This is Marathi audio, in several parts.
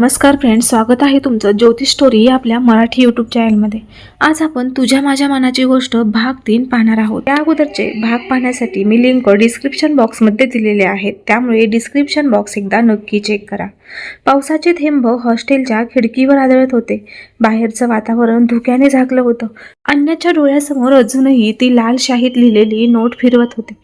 नमस्कार फ्रेंड्स स्वागत आहे तुमचं ज्योतिष स्टोरी आपल्या मराठी यूट्यूब चॅनलमध्ये आज आपण तुझ्या माझ्या मनाची गोष्ट भाग तीन पाहणार आहोत. त्या अगोदरचे भाग पाहण्यासाठी मी लिंक डिस्क्रिप्शन बॉक्समध्ये दिलेले आहेत. त्यामुळे डिस्क्रिप्शन बॉक्स एकदा नक्की चेक करा. पावसाचे थेंब हॉस्टेलच्या खिडकीवर आदळत होते. बाहेरचं वातावरण धुक्याने झाकलं होतं. अन्याच्या डोळ्यासमोर अजूनही ती लाल शाहीत लिहिलेली नोट फिरवत होती.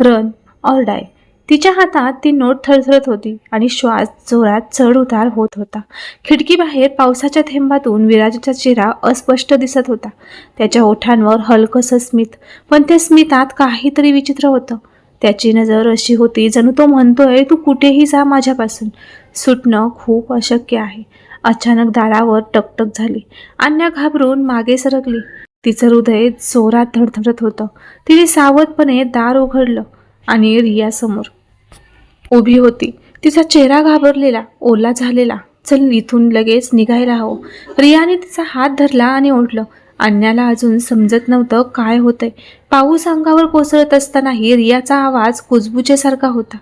रन ऑर डाय तिच्या हातात ती नोट थरथरत होती आणि श्वास जोरात चढ उतार होत. होता खिडकीबाहेर पावसाच्या थेंबातून विराजचा चेहरा अस्पष्ट दिसत होता. त्याच्या ओठांवर हलकंसं स्मित पण त्या स्मितात काहीतरी विचित्र होतं. त्याची नजर अशी होती जणू तो म्हणतोय तू कुठेही जा माझ्यापासून. सुटणं खूप अशक्य आहे. अचानक दारावर टकटक झाली. अन्या घाबरून मागे सरकली. तिचं हृदय जोरात धडधडत होतं. तिने सावधपणे दार उघडलं. आणि रियासमोर. उभी होती. तिचा चेहरा घाबरलेला ओला झालेला. चल इथून लगेच निघायला हवं. रियाने तिचा हात धरला आणि ओढलं. अन्याला अजून समजत नव्हतं काय होतंय. पाऊस अंगावर कोसळत असतानाही रियाचा आवाज कुजबुजेसारखा होता.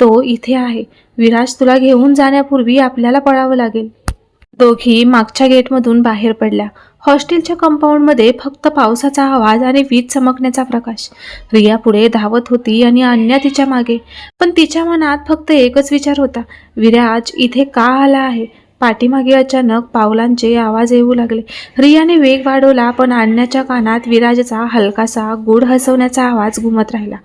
तो इथे आहे. विराज तुला घेऊन जाण्यापूर्वी आपल्याला पळावं लागेल. दोघी मागच्या गेटमधून बाहेर पडल्या. हॉस्टेलच्या कंपाऊंडमध्ये फक्त पावसाचा आवाज आणि वीज चमकण्याचा प्रकाश. रिया पुढे धावत होती आणि अन्या तिच्यामागे. पण तिच्या मनात फक्त एकच विचार होता. विराज इथे का आला आहे? पाठीमागे अचानक पावलांचे आवाज येऊ लागले. रियाने वेग वाढवला पण आणण्याच्या कानात विराजचा हलकासा गुड हसवण्याचा आवाज घुमत राहिला.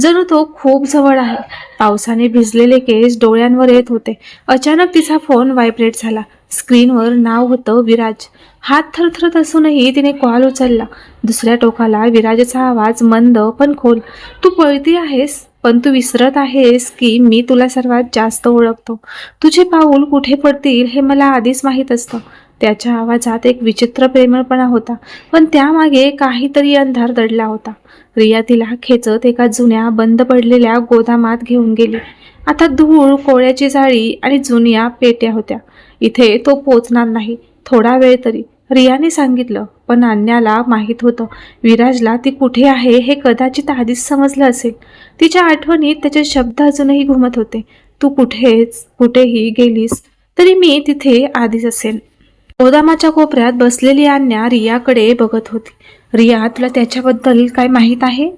जणू तो खूप जवळ आहे. पावसाने भिजलेले केस डोळ्यांवर येत होते. अचानक तिचा फोन व्हायब्रेट झाला. स्क्रीनवर नाव होतं विराज. हात थरथरत असूनही तिने कॉल उचलला. दुसऱ्या टोकाला विराजचा आवाज मंद पण खोल. तू पळती आहेस पण तू विसरत आहेस की मी तुला सर्वात जास्त ओळखतो. तुझे पाऊल कुठे पडतील हे मला आधीच माहीत असतं. त्याच्या आवाजात एक विचित्र प्रेमळपणा होता पण त्यामागे काहीतरी अंधार दडला होता. रिया तिला खेचत एका जुन्या बंद पडलेल्या गोदामात घेऊन गेली. आता धूळ कोळ्याची जाळी आणि जुन्या पेट्या होत्या. इथे तो पोचणार नाही. थोडा वेळ तरी. रियाने सांगितलं पण अन्याला माहीत होतं. विराजला ती कुठे आहे हे कदाचित आधीच समजलं असेल. तिच्या आठवणीत त्याचे शब्द अजूनही घुमत होते. तू कुठेच कुठेही गेलीस तरी मी तिथे आधीच असेल. गोदामाच्या कोपऱ्यात बसलेली अन्या रियाकडे बघत होती. रिया तुला त्याच्याबद्दल काय माहीत आहे?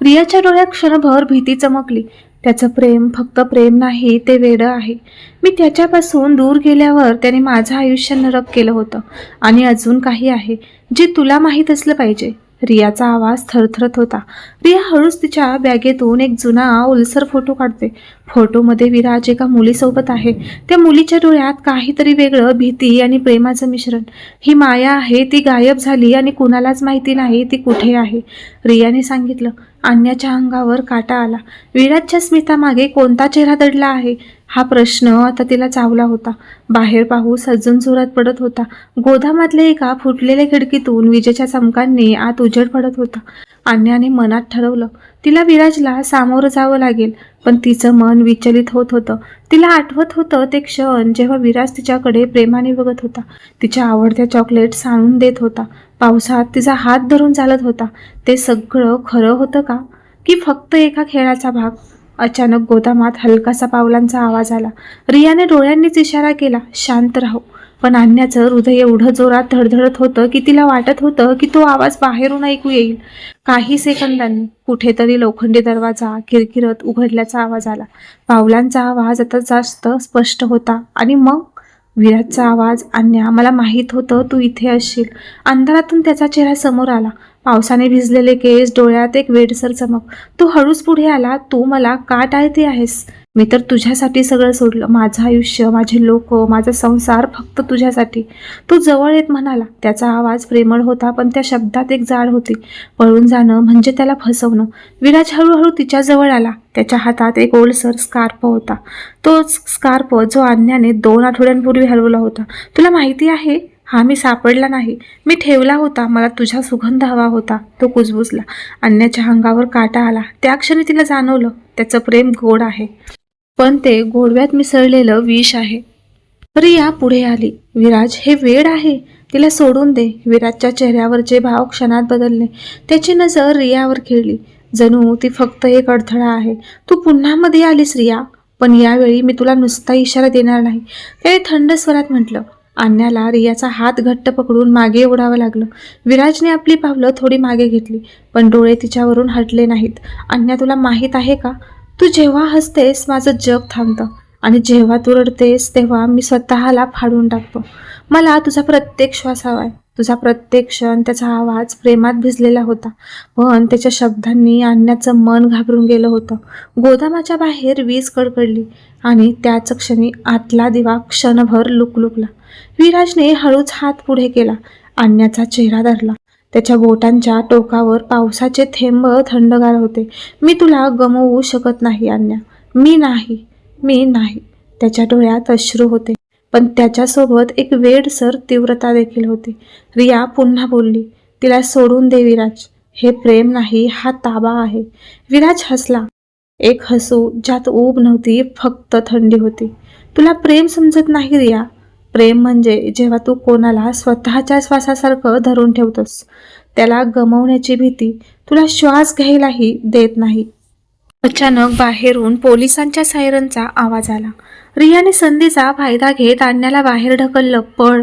रियाच्या डोळ्यात क्षणभर भीती चमकली. त्याचं प्रेम फक्त प्रेम नाही ते वेडं आहे. मी त्याच्यापासून दूर गेल्यावर त्याने माझं आयुष्य नरक केलं होतं. आणि अजून काही आहे जे तुला माहीत असलं पाहिजे. रियाचा आवाज थरथरत होता. रिया हळूच तिच्या बॅगेतून एक जुना ओलसर फोटो काढते. फोटोमध्ये विराज एका मुलीसोबत आहे. त्या मुलीच्या डोळ्यात काहीतरी वेगळं भीती आणि प्रेमाचं मिश्रण. ही माया आहे ती गायब झाली आणि कुणालाच माहिती नाही ती कुठे आहे. रियाने सांगितलं अन्याच्या अंगावर काटा आला. विराजच्या स्मितामागे कोणता चेहरा दडला आहे? हा प्रश्न आता तिला चावला होता. बाहेर पाऊस अजून जोरात पडत होता. गोदामातल्या एका फुटलेल्या खिडकीतून विजेच्या चमकांनी आत उजेड पडत होता. अन्याने मनात ठरवलं. तिला विराजला सामोरं जावं लागेल पण तिचं मन विचलित होत होतं. तिला आठवत होतं ते क्षण जेव्हा विराज तिच्याकडे प्रेमाने बघत होता. तिच्या आवडत्या चॉकलेट्स आणून देत होता. पावसात तिचा हात धरून चालत होता. ते सगळं खरं होतं का? की फक्त एका खेळाचा भाग? अचानक गोदामात हलकासा पावलांचा आवाज आला. रियाने डोळ्यांनीच इशारा केला शांत राहू. पण आणण्याचं हृदय एवढं जोरात धडधडत होतं की तिला वाटत होतं की तो आवाज बाहेरून ऐकू येईल. काही सेकंदांनी कुठेतरी लोखंडी दरवाजा किरकिरत उघडल्याचा आवाज आला. पावलांचा आवाज आता जास्त स्पष्ट होता आणि मग? विराजचा आवाज अन्या मला माहीत होतं तू इथे असशील. अंधारातून त्याचा चेहरा समोर आला. पावसाने भिजलेले केस डोळ्यात एक वेडसर चमक. तू हळूच पुढे आला? तू मला का टाळते आहेस? मी तर तुझ्यासाठी सगळं सोडलं. माझं आयुष्य माझे लोक माझा संसार फक्त तुझ्यासाठी. तू जवळ येत म्हणाला. त्याचा आवाज प्रेमळ होता पण त्या शब्दात एक जाड होती. पळून जाणं म्हणजे त्याला फसवणं. विराज हळूहळू तिच्याजवळ आला. त्याच्या हातात एक ओलसर स्कार्प होता. तोच स्कार्प जो आज्ञाने दोन आठवड्यांपूर्वी हलवला होता. तुला माहिती आहे? हा मी सापडला नाही. मी ठेवला होता. मला तुझा सुगंध हवा होता. तो कुजबुजला. अन्याच्या अंगावर काटा आला. त्या क्षणी तिला जाणवलं. त्याचं प्रेम गोड आहे. पण ते गोडव्यात मिसळलेलं विष आहे. रिया पुढे आली. विराज हे वेड आहे. तिला सोडून दे. विराजच्या चेहऱ्यावरचे भाव क्षणात बदलले त्याची नजर रियावर खेळली. जणू ती फक्त एक अडथळा आहे. तू पुन्हा मध्ये आलीस रिया. पण यावेळी मी तुला नुसता इशारा देणार नाही. त्याने थंड स्वरात म्हटलं. अन्याला रियाचा हात घट्ट पकडून मागे ओढावं लागलं. विराजने आपली पावलं थोडी मागे घेतली पण डोळे तिच्यावरून हटले नाहीत. अन्या तुला माहीत आहे का? तू जेव्हा हसतेस माझं जग थांबतं. आणि जेव्हा तू रडतेस तेव्हा मी स्वतःला फाडून टाकतो. मला तुझा प्रत्येक श्वास हवाय. तुझा प्रत्येक क्षण त्याचा आवाज प्रेमात भिजलेला होता. पण त्याच्या शब्दांनी आणण्याचं मन घाबरून गेलं होतं. गोदामाच्या बाहेर वीज कडकडली आणि त्याच क्षणी आतला दिवा क्षणभर लुकलुकला. विराजने हळूच हात पुढे केला. आणण्याचा चेहरा धरला. त्याच्या बोटांच्या टोकावर पावसाचे थेंब थंडगार होते. मी तुला गमवू शकत नाही अन्या मी नाही. मी नाही. त्याच्या डोळ्यात अश्रू होते. पण त्याच्यासोबत एक वेडसर तीव्रता देखील होती. रिया पुन्हा बोलली तिला सोडून दे विराज. हे प्रेम नाही हा ताबा आहे. विराज हसला. एक हसू ज्यात ऊब नव्हती फक्त थंडी होती. तुला प्रेम समजत नाही रिया. प्रेम म्हणजे जेव्हा तू कोणाला स्वतःच्या श्वासासारखं धरून ठेवतोस त्याला गमवण्याची भीती तुला श्वास घ्यायलाही देत नाही. अचानक बाहेरून पोलिसांच्या सायरनचा आवाज आला. रियाने संधीचा फायदा घेत अन्याला बाहेर ढकललं पळ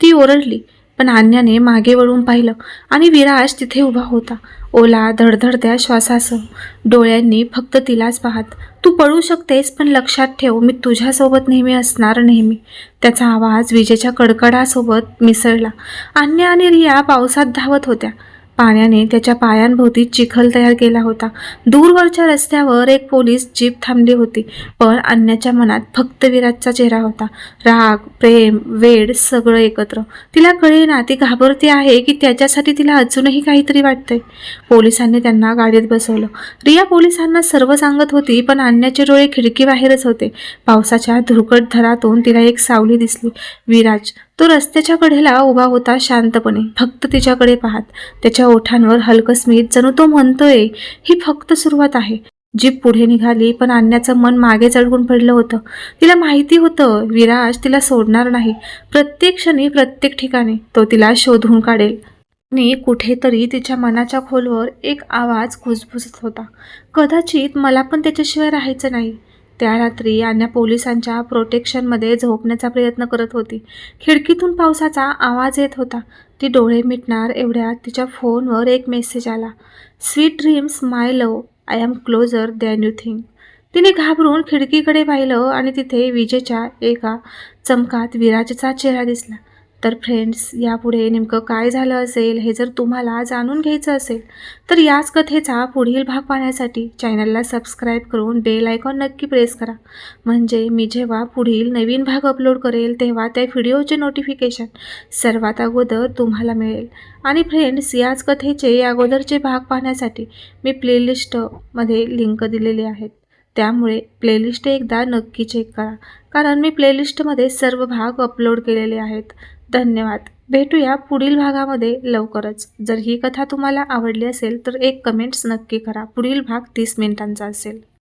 ती ओरडली. पण अन्याने मागे वळून पाहिलं आणि विराज तिथे उभा होता. ओला धडधडत्या श्वासासह डोळ्यांनी फक्त तिलाच पाहत तू पळू शकतेस पण लक्षात ठेव मी तुझ्यासोबत नेहमी असणार नेहमी. त्याचा आवाज विजेच्या कडकडासोबत मिसळला. अन्य आणि रिया पावसात धावत होत्या. पाण्याने त्याच्या पायांभोवती चिखल तयार केला होता. दूरवरच्या रस्त्यावर एक पोलीस जीप थांबली होती पण अन्याच्या मनात फक्त विराजचा चेहरा होता. राग प्रेम वेड सगळं एकत्र. तिला कळेना ती घाबरते आहे की त्याच्यासाठी तिला अजूनही काहीतरी वाटतंय. पोलिसांनी त्यांना गाडीत बसवलं. रिया पोलिसांना सर्व सांगत होती पण अन्याचे डोळे खिडकीबाहेरच होते. पावसाच्या धुरकट धरातून तिला एक सावली दिसली. विराज तो रस्त्याच्या कडेला उभा होता शांतपणे. फक्त तिच्याकडे पाहत त्याच्या ओठांवर हलकं स्मित जणू तो म्हणतोय ही फक्त सुरुवात आहे. जीप पुढे निघाली पण आणण्याचं मन मागे चढवून पडलं होतं. तिला माहिती होतं विराज तिला सोडणार नाही. प्रत्येक क्षणी प्रत्येक ठिकाणी तो तिला शोधून काढेल. आणि कुठेतरी तिच्या मनाच्या खोलवर एक आवाज घुसभुसत होता. कदाचित मला पण त्याच्याशिवाय राहायचं नाही. त्या रात्री अन्या पोलिसांच्या प्रोटेक्शनमध्ये झोपण्याचा प्रयत्न करत होती. खिडकीतून पावसाचा आवाज येत होता. ती डोळे मिटणार एवढ्यात तिच्या फोनवर एक मेसेज आला. Sweet dreams my love I am closer than you think तिने घाबरून खिडकीकडे पाहिलं आणि तिथे विजेच्या एका चमकात विराजचा चेहरा दिसला. तर फ्रेंड्स यापुढे नेमकं काय झालं असेल हे जर तुम्हाला जाणून घ्यायचं असेल तर याच कथेचा पुढील भाग पाहण्यासाठी चॅनलला सबस्क्राईब करून बेल आयकॉन नक्की प्रेस करा. म्हणजे मी जेव्हा पुढील नवीन भाग अपलोड करेल तेव्हा त्या व्हिडिओचे नोटिफिकेशन सर्वात अगोदर तुम्हाला मिळेल. आणि फ्रेंड्स याच कथेचे अगोदरचे भाग पाहण्यासाठी मी प्लेलिस्टमध्ये लिंक दिलेली आहेत. त्यामुळे प्लेलिस्ट एकदा नक्की चेक करा. कारण मी प्लेलिस्टमध्ये सर्व भाग अपलोड केलेले आहेत. धन्यवाद. भेटूया पुढील भागामध्ये लवकरच. जर ही कथा तुम्हाला आवडली असेल तर एक कमेंट्स नक्की करा. पुढील भाग तीस मिनिटांचा असेल.